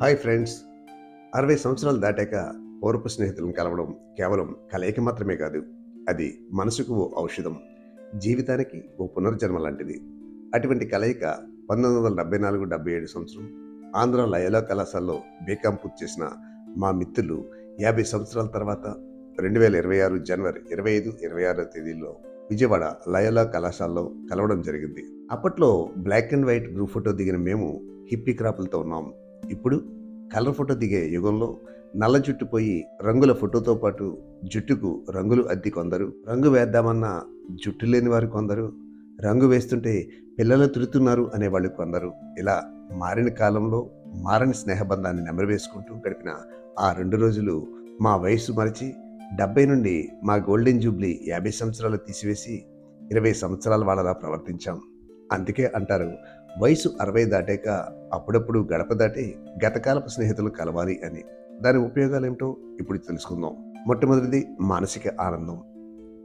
Hi friends. అరవై సంవత్సరాలు దాటాక పూర్వపు స్నేహితులను కలవడం కేవలం కలయిక మాత్రమే కాదు అది మనసుకు ఓ ఔషధం. జీవితానికి ఓ పునర్జన్మ లాంటిది. అటువంటి కలయిక పంతొమ్మిది వందల డెబ్బై నాలుగు డెబ్బై ఏడు సంవత్సరం ఆంధ్ర లయలో కళాశాలలో బీకాం పూర్తి చేసిన మా మిత్రులు యాభై సంవత్సరాల తర్వాత రెండు వేల ఇరవై ఆరు జనవరి ఇరవై ఐదు ఇరవై ఆరో తేదీల్లో విజయవాడ లయలా కళాశాలలో కలవడం జరిగింది. అప్పట్లో black and white group photo దిగిన మేము హిప్పీ క్రాపులతో ఉన్నాం. ఇప్పుడు కలర్ ఫోటో దిగే యుగంలో నల్ల జుట్టు పోయి రంగుల ఫోటోతో పాటు జుట్టుకు రంగులు అద్ది కొందరు. రంగు వేద్దామన్న జుట్టు లేని వారు కొందరు. రంగు వేస్తుంటే పిల్లలు తిరుగుతున్నారు అనేవాళ్ళు కొందరు. ఇలా మారిన కాలంలో మారని స్నేహబంధాన్ని నెమరవేసుకుంటూ గడిపిన ఆ రెండు రోజులు మా వయసు మరిచి డెబ్బై నుండి మా గోల్డెన్ జూబ్లీ యాభై సంవత్సరాలు తీసివేసి ఇరవై సంవత్సరాల వాళ్ళలా ప్రవర్తించాం. అందుకే అంటారు వయసు అరవై దాటాక అప్పుడప్పుడు గడప దాటి గతకాలపు స్నేహితులు కలవాలి అని. దాని ఉపయోగాలు ఏమిటో ఇప్పుడు తెలుసుకుందాం. మొట్టమొదటిది మానసిక ఆనందం.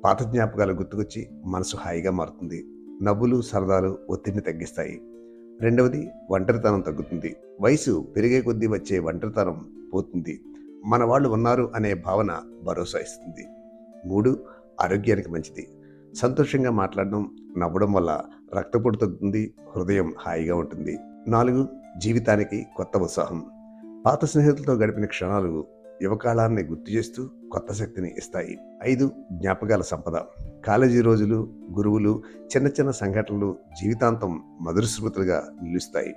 పాత జ్ఞాపకాలు గుర్తుకొచ్చి మనసు హాయిగా మారుతుంది. నవ్వులు సరదాలు ఒత్తిడిని తగ్గిస్తాయి. రెండవది ఒంటరితనం తగ్గుతుంది. వయసు పెరిగే కొద్దీ వచ్చే ఒంటరితనం పోతుంది. మన వాళ్ళు ఉన్నారు అనే భావన భరోసా ఇస్తుంది. మూడు ఆరోగ్యానికి మంచిది. సంతోషంగా మాట్లాడడం నవ్వడం వల్ల రక్త పుడుతుంది హృదయం హాయిగా ఉంటుంది. నాలుగు జీవితానికి కొత్త ఉత్సాహం. పాత స్నేహితులతో గడిపిన క్షణాలు యువకాలాన్ని గుర్తు చేస్తూ కొత్త శక్తిని ఇస్తాయి. ఐదు జ్ఞాపకాల సంపద. కాలేజీ రోజులు గురువులు చిన్న చిన్న సంఘటనలు జీవితాంతం మధుర స్మృతులుగా నిలుస్తాయి.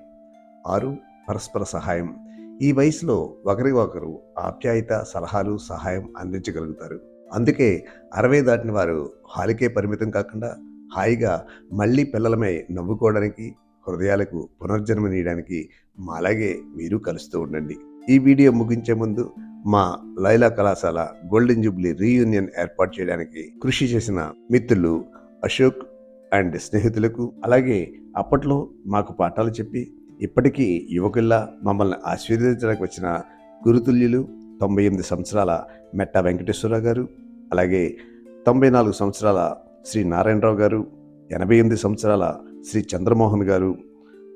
ఆరు పరస్పర సహాయం. ఈ వయసులో ఒకరి ఒకరు ఆప్యాయత సలహాలు సహాయం అందించగలుగుతారు. అందుకే అరవై దాటిన వారు హాలికే పరిమితం కాకుండా హాయిగా మళ్ళీ పిల్లలమై నవ్వుకోవడానికి హృదయాలకు పునర్జన్మనీయడానికి మాలాగే మీరు కలుస్తూ ఉండండి. ఈ వీడియో ముగించే ముందు మా లైలా కళాశాల గోల్డెన్ జూబ్లీ రీయూనియన్ ఏర్పాటు చేయడానికి కృషి చేసిన మిత్రులు అశోక్ అండ్ స్నేహితులకు అలాగే అప్పట్లో మాకు పాఠాలు చెప్పి ఇప్పటికీ యువకుల్లా మమ్మల్ని ఆశీర్వదించడానికి వచ్చిన గురుతుల్యులు తొంభై ఎనిమిది సంవత్సరాల మెట్ట వెంకటేశ్వరరావు గారు అలాగే తొంభై నాలుగు సంవత్సరాల శ్రీ నారాయణరావు గారు ఎనభై ఎనిమిది సంవత్సరాల శ్రీ చంద్రమోహన్ గారు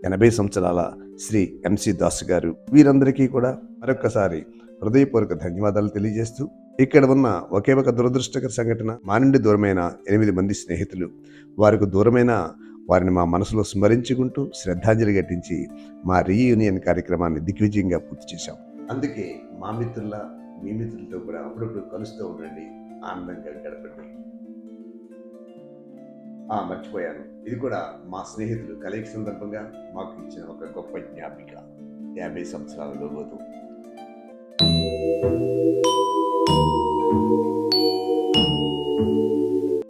ఎనభై సంవత్సరాల శ్రీ ఎంసి దాస్ గారు వీరందరికీ కూడా మరొక్కసారి హృదయపూర్వక ధన్యవాదాలు తెలియజేస్తూ ఇక్కడ ఉన్న ఒకే ఒక దురదృష్టకర సంఘటన మా నుండి దూరమైన ఎనిమిది మంది స్నేహితులు వారికి దూరమైన వారిని మా మనసులో స్మరించుకుంటూ శ్రద్ధాంజలి ఘటించి మా రీయూనియన్ కార్యక్రమాన్ని దిగ్విజయంగా పూర్తి చేశాం. అందుకే మా మిత్రుల మీ మిత్రులతో కూడా అప్పుడప్పుడు కలుస్తూ ఉండండి. ఆనందంగా గడపండి. ఆ మర్చిపోయాను. ఇది కూడా మా స్నేహితులు కలయిక సందర్భంగా మాకు ఇచ్చిన ఒక గొప్ప జ్ఞాపిక. యాభై సంవత్సరాల లోగోతో